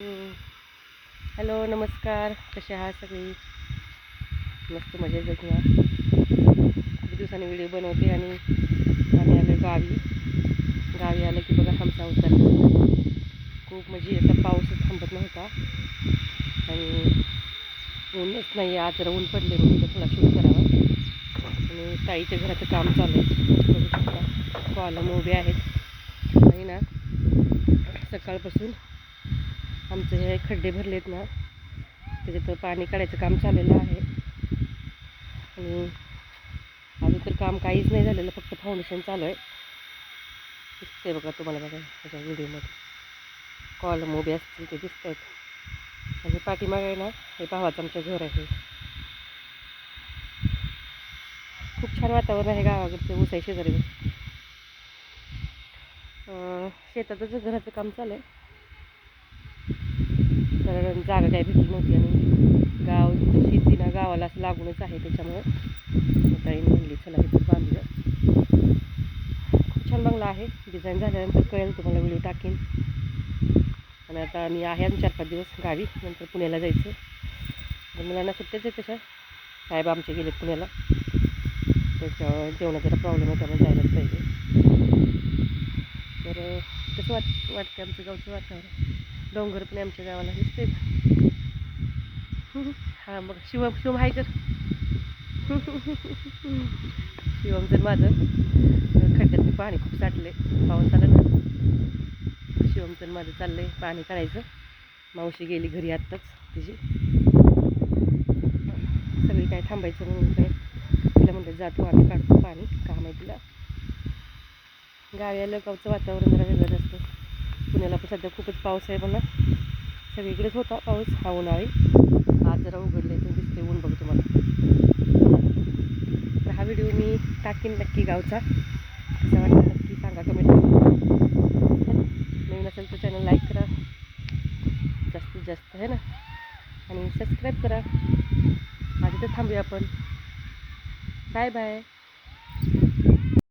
Hello नमस्कार. कसे आहात सगळी? मस्त मजेत बघूया खूप दिवसांनी व्हिडिओ बनवते आणि आम्ही आलो गावी. गावी आलं की बघा आमचा उतर खूप म्हणजे आता पाऊसच थांबत नव्हता. आणि ऊनच नाही आज जरा ऊन पडले म्हणून थोडा शूट करावा. आणि ताईच्या घराचं काम चालू आहे. कॉलम उभे आहेत. नाही ना? सकाळपासून आमचे हे खड्डे भरलेत ना त्याच्यात पाणी काढायचं काम चाललेलं आहे. आणि अजून तर काम काहीच नाही झालेलं फक्त फाउंडेशन चालू आहे. दिसते बघा तुम्हाला बघा त्याच्या व्हिडिओमध्ये. कॉलम उभे असतील ते दिसत आहेत आणि पाठीमाग आहे ना हे भावाचं आमचं घर आहे. खूप छान वातावरण आहे गावाकडचं ऊस आहे शेजारी. शेतातच घराचं काम चालू आहे. कारण जागा काही भेटली नव्हती आणि गाव शेती ना गावाला असं लागूनच आहे त्याच्यामुळं ताईने म्हणली चला इथं बांधलं खूप छान बंगला आहे. डिझाईन झाल्यानंतर कळेल तुम्हाला व्हिडिओ टाकेन. आणि आता आम्ही आहे आम्ही चार पाच दिवस गावी नंतर पुण्याला जायचं. तर मुलांना सुट्ट्याच आहे तशा. साहेब आमचे गेलेत पुण्याला. त्याच्या जेवणाचा जरा प्रॉब्लेम आहे त्यामुळे जायलाच पाहिजे. तर कसं वाट वाटतं आमचं गावचं वातावरण? डोंगर पण आमच्या गावाला. दिसते हां मग शिवम शिवम हाय कर जर माझं खड्ड्यात पाणी खूप साठले पाऊस आला ना. शिवमचं माझं चाललंय पाणी काढायचं. मावशी गेली घरी आत्ताच तिची. सगळी काय थांबायचं म्हणून काय? तिला म्हणतात जातो आम्ही काढतो पाणी काम आहे तिला. गावी आलं गावचं वातावरण जरा वेगळं असतं. पुण्याला पण सध्या खूपच पाऊस आहे म्हणा सगळीकडेच होता पाऊस हा उन्हाळी. आज जरा उघडले तर दिसते ऊन बघ तुम्हाला. तर हा व्हिडिओ मी टाकीन नक्की गावचा. असं वाटला नक्की सांगा कमेंट नवीन असेल तर चॅनल लाईक करा. जास्तीत जास्त आहे ना? आणि सबस्क्राईब करा. आधी तर थांबूया आपण. Bye bye